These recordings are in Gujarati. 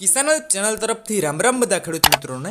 કિસાન ચેનલ તરફથી રામ રામ બધા ખેડૂત મિત્રોને.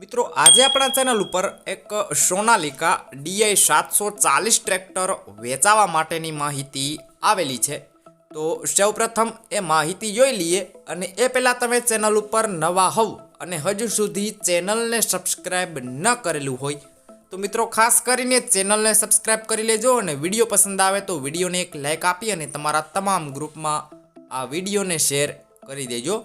મિત્રો, આજે આપણા ચેનલ ઉપર એક સોનાલિકા ડીઆઈ સાતસો ચાલીસ ટ્રેક્ટર વેચાવા માટેની માહિતી આવેલી છે. તો સૌપ્રથમ એ માહિતી જોઈ લઈએ અને એ પહેલાં તમે ચેનલ ઉપર નવા હોવ અને હજુ સુધી ચેનલને સબસ્ક્રાઇબ ન કરેલું હોય, તો મિત્રો ખાસ કરીને ચેનલને સબસ્ક્રાઇબ કરી લેજો અને વીડિયો પસંદ આવે તો વિડીયોને એક લાઇક આપી અને તમારા તમામ ગ્રુપમાં આ વિડીયોને શેર કરી દેજો.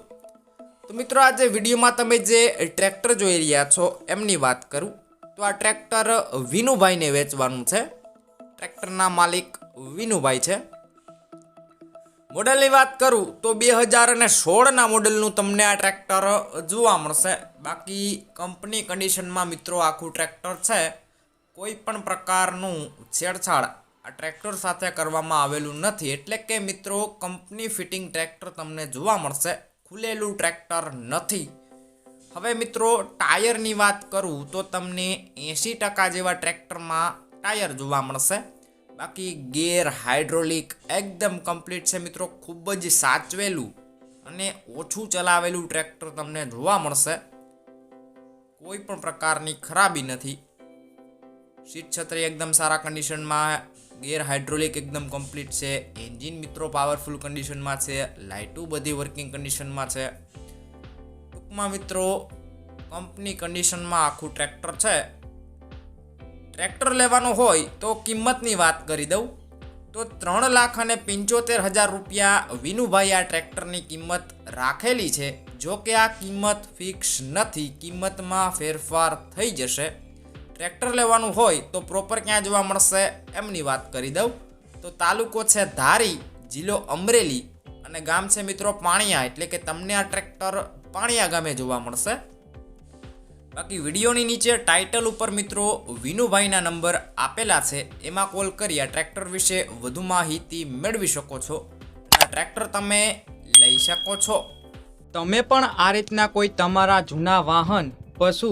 તો મિત્રો આજે વિડીયોમાં તમે જે ટ્રેક્ટર જોઈ રહ્યા છો, એમની વાત કરું. તો આ ટ્રેક્ટર વિનુભાઈને વેચવાનું છે. ટ્રેક્ટરના માલિક વિનુભાઈ છે. મોડલની વાત કરું તો બે હજાર અને સોળના મોડલનું તમને આ ટ્રેક્ટર જોવા મળશે. બાકી કંપની કન્ડિશનમાં મિત્રો આખું ટ્રેક્ટર છે. કોઈ પણ પ્રકારનું છેડછાડ આ ટ્રેક્ટર સાથે કરવામાં આવેલું નથી. એટલે કે મિત્રો, કંપની ફિટિંગ ટ્રેક્ટર તમને જોવા મળશે. ખુલેલું ટ્રેક્ટર નથી. હવે મિત્રો, ટાયરની વાત કરું તો તમને એંસી ટકા જેવા ટ્રેક્ટરમાં ટાયર જોવા મળશે. બાકી ગેર હાઇડ્રોલિક એકદમ કમ્પ્લીટ છે મિત્રો, ખૂબ જ સાચવેલું અને ઓછું ચલાવેલું ટ્રેક્ટર તમને જોવા મળશે. કોઈ પણ પ્રકારની ખરાબી નથી. સીટ છત્રી એકદમ સારા કન્ડિશનમાં ગેર હાઇડ્રોલિક એકદમ કમ્પ્લીટ છે. એન્જિન મિત્રો પાવરફુલ કન્ડિશનમાં છે. લાઇટો બધી વર્કિંગ કન્ડિશનમાં છે. ટૂંકમાં મિત્રો કંપની કન્ડિશનમાં આખું ટ્રેક્ટર છે. ટ્રેક્ટર લેવાનું હોય તો કિંમતની વાત કરી દઉં. તો ત્રણ લાખ અને પંચોતેર હજાર રૂપિયા વિનુભાઈ આ ટ્રેક્ટરની કિંમત રાખેલી છે. જો કે આ કિંમત ફિક્સ નથી. કિંમતમાં ફેરફાર થઈ જશે. ટ્રેક્ટર લેવાનું હોય તો પ્રોપર ક્યાં જોવા મળશે એમની વાત કરી દઉં. તો તાલુકો છે ધારી, જિલ્લો અમરેલી અને ગામ છે મિત્રો પાણિયા. એટલે કે તમને આ ટ્રેક્ટર પાણિયા ગામે જોવા મળશે. બાકી વિડીયોની નીચે ટાઇટલ ઉપર મિત્રો વિનુભાઈના નંબર આપેલા છે. એમાં કોલ કરી આ ટ્રેક્ટર વિશે વધુ માહિતી મેળવી શકો છો. આ ટ્રેક્ટર તમે લઈ શકો છો. તમે પણ આ રીતના કોઈ તમારા જૂના વાહન, પશુ